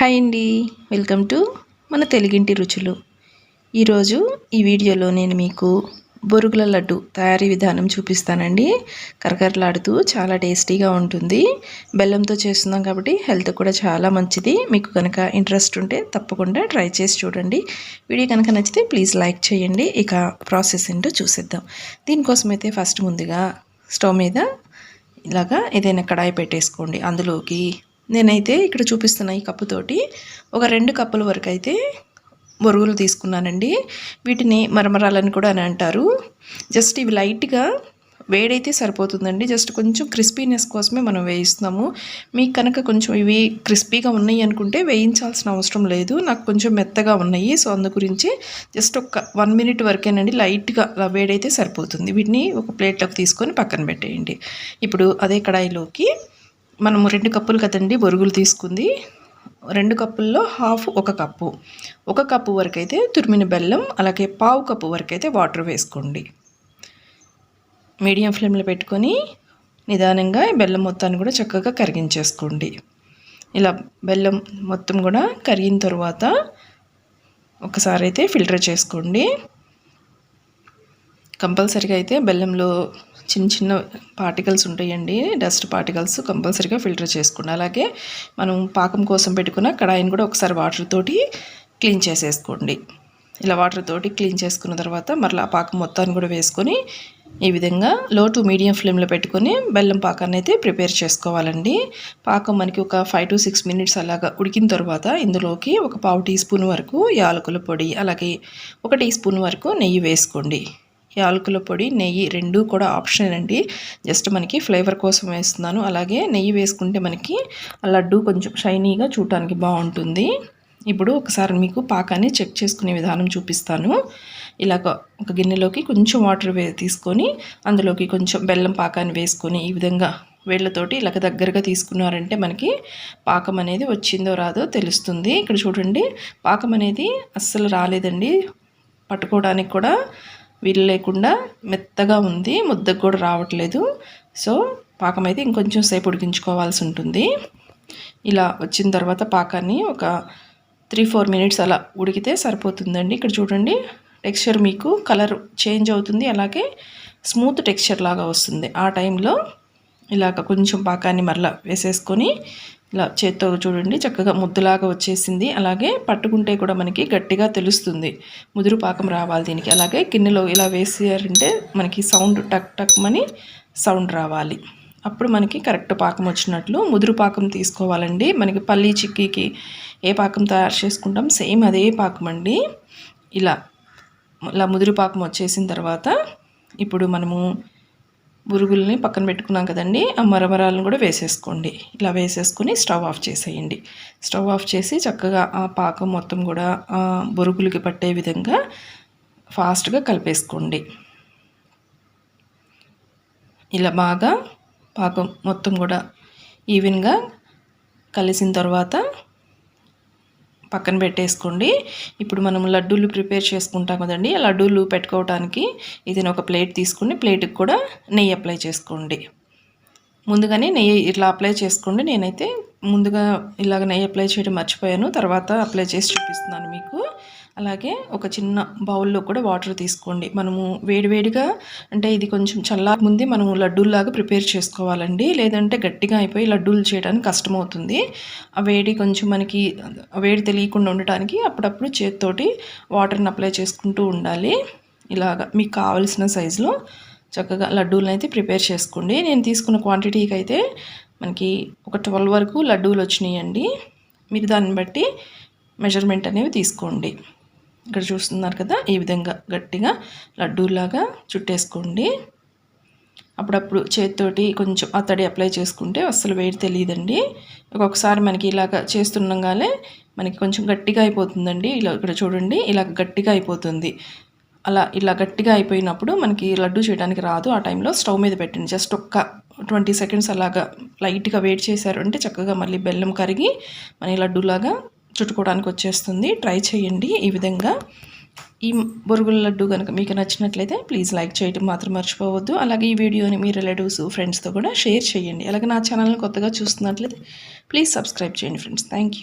Hi అండి. Welcome to మన తెలుగింటి రుచులు. ఈరోజు ఈ వీడియోలో నేను మీకు బొరుగుల లడ్డు తయారీ విధానం చూపిస్తానండి. కరకరలాడుతూ చాలా టేస్టీగా ఉంటుంది. బెల్లంతో చేస్తున్నాం కాబట్టి హెల్త్ కూడా చాలా మంచిది. మీకు కనుక ఇంట్రెస్ట్ ఉంటే తప్పకుండా ట్రై చేసి చూడండి. వీడియో కనుక నచ్చితే ప్లీజ్ లైక్ చేయండి. ఇక ప్రాసెస్ ఏంటో చూసేద్దాం. దీనికోసం అయితే ఫస్ట్ ముందుగా స్టవ్ మీద ఇలాగా ఏదైనా కడాయి పెట్టేసుకోండి. అందులోకి నేనైతే ఇక్కడ చూపిస్తున్న ఈ కప్పుతోటి ఒక రెండు కప్పుల వరకు అయితే బొరుగులు తీసుకున్నానండి. వీటిని మరమరాలని కూడా అని అంటారు. జస్ట్ ఇవి లైట్గా వేడైతే సరిపోతుందండి. జస్ట్ కొంచెం క్రిస్పీనెస్ కోసమే మనం వేయిస్తున్నాము. మీకు కనుక కొంచెం ఇవి క్రిస్పీగా ఉన్నాయి అనుకుంటే వేయించాల్సిన అవసరం లేదు. నాకు కొంచెం మెత్తగా ఉన్నాయి. సో అందు గురించి జస్ట్ ఒక వన్ మినిట్ వరకేనండి లైట్గా వేడైతే సరిపోతుంది. వీటిని ఒక ప్లేట్లోకి తీసుకొని పక్కన పెట్టేయండి. ఇప్పుడు అదే కడాయిలోకి మనము రెండు కప్పులు కదండి బొరుగులు తీసుకుంది. రెండు కప్పుల్లో హాఫ్ ఒక కప్పు. ఒక కప్పు వరకు అయితే తురిమిన బెల్లం అలాగే పావు కప్పు వరకు అయితే వాటర్ వేసుకోండి. మీడియం ఫ్లేమ్లో పెట్టుకొని నిదానంగా బెల్లం మొత్తాన్ని కూడా చక్కగా కరిగించేసుకోండి. ఇలా బెల్లం మొత్తం కూడా కరిగిన తర్వాత ఒకసారి అయితే ఫిల్టర్ చేసుకోండి. కంపల్సరీగా అయితే బెల్లంలో చిన్న చిన్న పార్టికల్స్ ఉంటాయండి. డస్ట్ పార్టికల్స్ కంపల్సరీగా ఫిల్టర్ చేసుకోండి అలాగే మనం పాకం కోసం పెట్టుకున్న కడాయిని కూడా ఒకసారి వాటర్ తోటి క్లీన్ చేసేసుకోండి. ఇలా వాటర్ తోటి క్లీన్ చేసుకున్న తర్వాత మరలా పాకం మొత్తాన్ని కూడా వేసుకొని ఈ విధంగా లో టు మీడియం ఫ్లేమ్లో పెట్టుకొని బెల్లం పాకాన్ని అయితే ప్రిపేర్ చేసుకోవాలండి. పాకం మనకి ఒక ఫైవ్ టు సిక్స్ మినిట్స్ అలాగా ఉడికిన తర్వాత ఇందులోకి ఒక పావు టీ స్పూన్ వరకు యాలకుల పొడి అలాగే ఒక టీ స్పూన్ వరకు నెయ్యి వేసుకోండి. యాలకుల పొడి నెయ్యి రెండు కూడా ఆప్షన్ అండి. జస్ట్ మనకి ఫ్లేవర్ కోసం వేస్తున్నాను. అలాగే నెయ్యి వేసుకుంటే మనకి లడ్డు కొంచెం షైనీగా చూడటానికి బాగుంటుంది. ఇప్పుడు ఒకసారి మీకు పాకాన్ని చెక్ చేసుకునే విధానం చూపిస్తాను. ఇలాగ ఒక గిన్నెలోకి కొంచెం వాటర్ వే తీసుకొని అందులోకి కొంచెం బెల్లం పాకాన్ని వేసుకొని ఈ విధంగా వేళ్ళతోటి ఇలాగ దగ్గరగా తీసుకున్నారంటే మనకి పాకం అనేది వచ్చిందో రాదో తెలుస్తుంది. ఇక్కడ చూడండి పాకం అనేది అస్సలు రాలేదండి. పట్టుకోవడానికి కూడా వీలు లేకుండా మెత్తగా ఉంది ముద్దకు కూడా రావట్లేదు. సో పాకం అయితే ఇంకొంచెం సేపు ఉడికించుకోవాల్సి ఉంటుంది. ఇలా వచ్చిన తర్వాత పాకాన్ని ఒక త్రీ ఫోర్ మినిట్స్ అలా ఉడికితే సరిపోతుందండి. ఇక్కడ చూడండి టెక్స్చర్ మీకు కలర్ చేంజ్ అవుతుంది అలాగే స్మూత్ టెక్స్చర్ లాగా వస్తుంది. ఆ టైంలో ఇలాగ కొంచెం పాకాన్ని మరలా వేసేసుకొని ఇలా చేత్తో చూడండి చక్కగా ముద్దులాగా వచ్చేసింది. అలాగే పట్టుకుంటే కూడా మనకి గట్టిగా తెలుస్తుంది. ముదురు పాకం రావాలి దీనికి. అలాగే గిన్నెలో ఇలా వేసారంటే మనకి సౌండ్ టక్ టక్ అని సౌండ్ రావాలి. అప్పుడు మనకి కరెక్ట్ పాకం వచ్చినట్లు ముదురు పాకం తీసుకోవాలండి. మనకి పల్లీ చిక్కీకి ఏ పాకం తయారు చేసుకుంటాం? సేమ్ అదే పాకం అండి. ఇలా ఇలా ముదురు పాకం వచ్చేసిన తర్వాత ఇప్పుడు మనము బురుగుల్ని పక్కన పెట్టుకున్నాం కదండి. ఆ మరమరాలను కూడా వేసేసుకోండి. ఇలా వేసేసుకొని స్టవ్ ఆఫ్ చేసేయండి. స్టవ్ ఆఫ్ చేసి చక్కగా ఆ పాకం మొత్తం కూడా ఆ బురుగులకి పట్టే విధంగా ఫాస్ట్గా కలిపేసుకోండి. ఇలా బాగా పాకం మొత్తం కూడా ఈవెన్గా కలిసిన తర్వాత పక్కన పెట్టేసుకోండి. ఇప్పుడు మనం లడ్డూలు ప్రిపేర్ చేసుకుంటాం కదండి లడ్డూలు పెట్టుకోవడానికి ఇది ఒక ప్లేట్ తీసుకుని ప్లేట్కి కూడా నెయ్యి అప్లై చేసుకోండి. ముందుగానే నెయ్యి ఇట్లా అప్లై చేసుకోండి. నేనైతే ముందుగా ఇలాగ నెయ్యి అప్లై చేయడం మర్చిపోయాను. తర్వాత అప్లై చేసి చూపిస్తున్నాను మీకు. అలాగే ఒక చిన్న బౌల్లో కూడా వాటర్ తీసుకోండి. మనము వేడివేడిగా అంటే ఇది కొంచెం చల్లాక ముందే మనము లడ్డూల్లాగా ప్రిపేర్ చేసుకోవాలండి. లేదంటే గట్టిగా అయిపోయి లడ్డూలు చేయడానికి కష్టమవుతుంది. ఆ వేడి కొంచెం మనకి వేడి తెలియకుండా ఉండటానికి అప్పుడప్పుడు చేతితోటి వాటర్ని అప్లై చేసుకుంటూ ఉండాలి. ఇలాగా మీకు కావలసిన సైజులో చక్కగా లడ్డూలను అయితే ప్రిపేర్ చేసుకోండి. నేను తీసుకున్న క్వాంటిటీకి అయితే మనకి ఒక ట్వెల్వ్ వరకు లడ్డూలు వచ్చినాయండి. మీరు దాన్ని బట్టి మెజర్మెంట్ అనేవి తీసుకోండి. ఇక్కడ చూస్తున్నారు కదా ఈ విధంగా గట్టిగా లడ్డూలాగా చుట్టేసుకోండి. అప్పుడప్పుడు చేతితోటి కొంచెం అతడి అప్లై చేసుకుంటే అస్సలు వేడి తెలియదండి. ఒక్కొక్కసారి మనకి ఇలాగ చేస్తుండగానే మనకి కొంచెం గట్టిగా అయిపోతుందండి. ఇలా ఇక్కడ చూడండి ఇలా గట్టిగా అయిపోతుంది. అలా ఇలా గట్టిగా అయిపోయినప్పుడు మనకి లడ్డు చేయడానికి రాదు. ఆ టైంలో స్టవ్ మీద పెట్టండి. జస్ట్ ఒక్క ట్వంటీ సెకండ్స్ అలాగా లైట్గా వెయిట్ చేశారు అంటే చక్కగా మళ్ళీ బెల్లం కరిగి మన లడ్డూలాగా చుట్టుకోవడానికి వచ్చేస్తుంది. ట్రై చేయండి ఈ విధంగా. ఈ బొరుగుల లడ్డు కనుక మీకు నచ్చినట్లయితే ప్లీజ్ లైక్ చేయడం మాత్రం మర్చిపోవద్దు. అలాగే ఈ వీడియోని మీ రిలేటివ్స్ ఫ్రెండ్స్తో కూడా షేర్ చేయండి. అలాగే నా ఛానల్ని కొత్తగా చూస్తున్నట్లయితే ప్లీజ్ సబ్స్క్రైబ్ చేయండి ఫ్రెండ్స్. థ్యాంక్